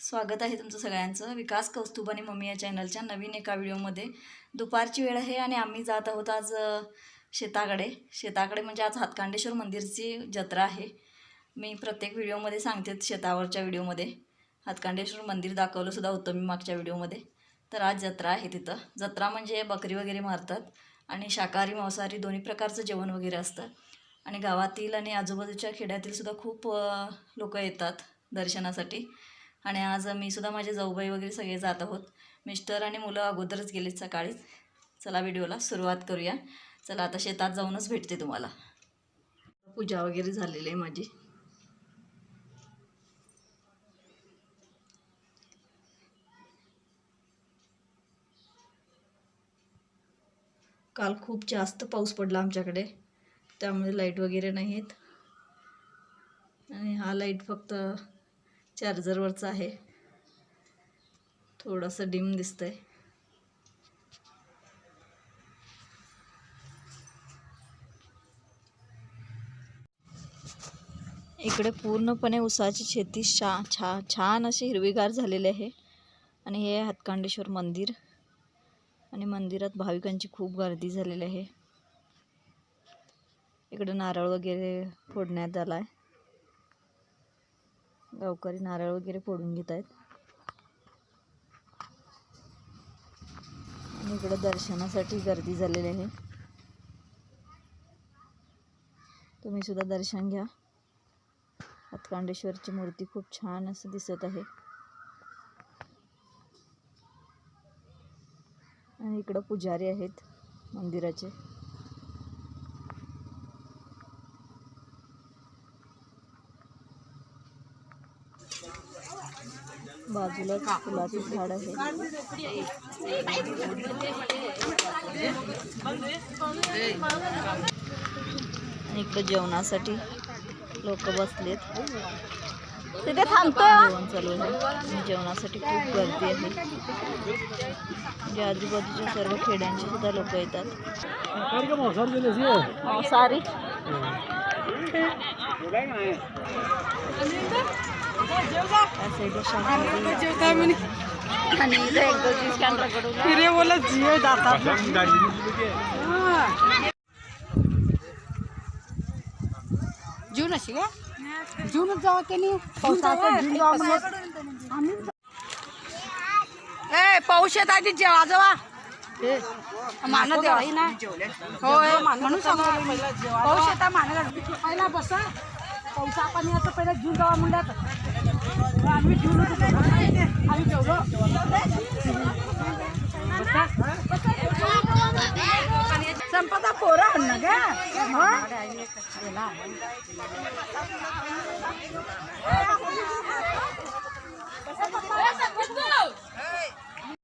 स्वागत आहे तुमचं सगळ्यांचं. विकास कौस्तुभ आणि मम्मी या चॅनलच्या नवीन एका व्हिडिओमध्ये. दुपारची वेळ आहे आणि आम्ही जात आहोत आज शेताकडे. शेताकडे म्हणजे आज हातकांडेश्वर मंदिरची जत्रा आहे. मी प्रत्येक व्हिडिओमध्ये सांगते शेतावरच्या व्हिडिओमध्ये. हातकांडेश्वर मंदिर दाखवलं सुद्धा होतं मी मागच्या व्हिडिओमध्ये. तर आज जत्रा आहे तिथं. जत्रा म्हणजे बकरी वगैरे मारतात आणि शाकाहारी मांसाहारी दोन्ही प्रकारचं जेवण वगैरे असतं. आणि गावातील आणि आजूबाजूच्या खेड्यातील सुद्धा खूप लोक येतात दर्शनासाठी. आणि आज मी सुद्धा माझे जाऊबाई वगैरे सगळे जात आहोत. मिस्टर आणि मुलं अगोदरच गेलेत सकाळीच चला व्हिडिओला सुरुवात करूया. चला आता शेतात जाऊनच भेटते तुम्हाला. पूजा वगैरे झालेली आहे माझी. काल खूप जास्त पाऊस पडला आमच्याकडे. त्यामुळे लाइट वगैरे नाही आहेत आणि हा लाइट फक्त चार्जरवरचा आहे. थोडंसं डिम दिसतंय. इकडे पूर्णपणे उसाची शेती शा छा छान अशी हिरवीगार झालेली आहे. आणि हे हातकांडेश्वर मंदिर. आणि मंदिरात भाविकांची खूप गर्दी झालेली आहे. इकडे नारळ वगैरे फोडण्यात आला आहे गावकरी नारळ वगैरे फोडून घेत आहेत. आणि इकडे दर्शनासाठी गर्दी झालेली आहे. तुम्ही सुद्धा दर्शन घ्या. हातकांडेश्वरची मूर्ती खूप छान असं दिसत आहे. आणि इकडं पुजारी आहेत मंदिराचे. बाजूलाच फुलाचे झाड आहे. इकडं जेवणासाठी लोक बसलेत. तिथे थांबतो जेवण चालू आहे. जेवणासाठी खूप गर्दी आहे. म्हणजे आजूबाजूच्या सर्व खेड्यांचे सुद्धा लोक येतात. सारी. आणि इथं एक दोन स्कॅन रगडून फिरे बोला जिओ दाता जून अशी का जूनच जावा की नाही पावसाचं जून जावा म्हणत आम्ही ए पाऊस येत आहे जेवा जेवा मान देवा ना होय म्हणून सांगतो पाऊस येता मान पहिला बसा पावसा पाणी आता पहिला घेऊन जावा म्हणल्यात आम्ही जून आम्ही जेवलो संपदा पोरा अन्न ग?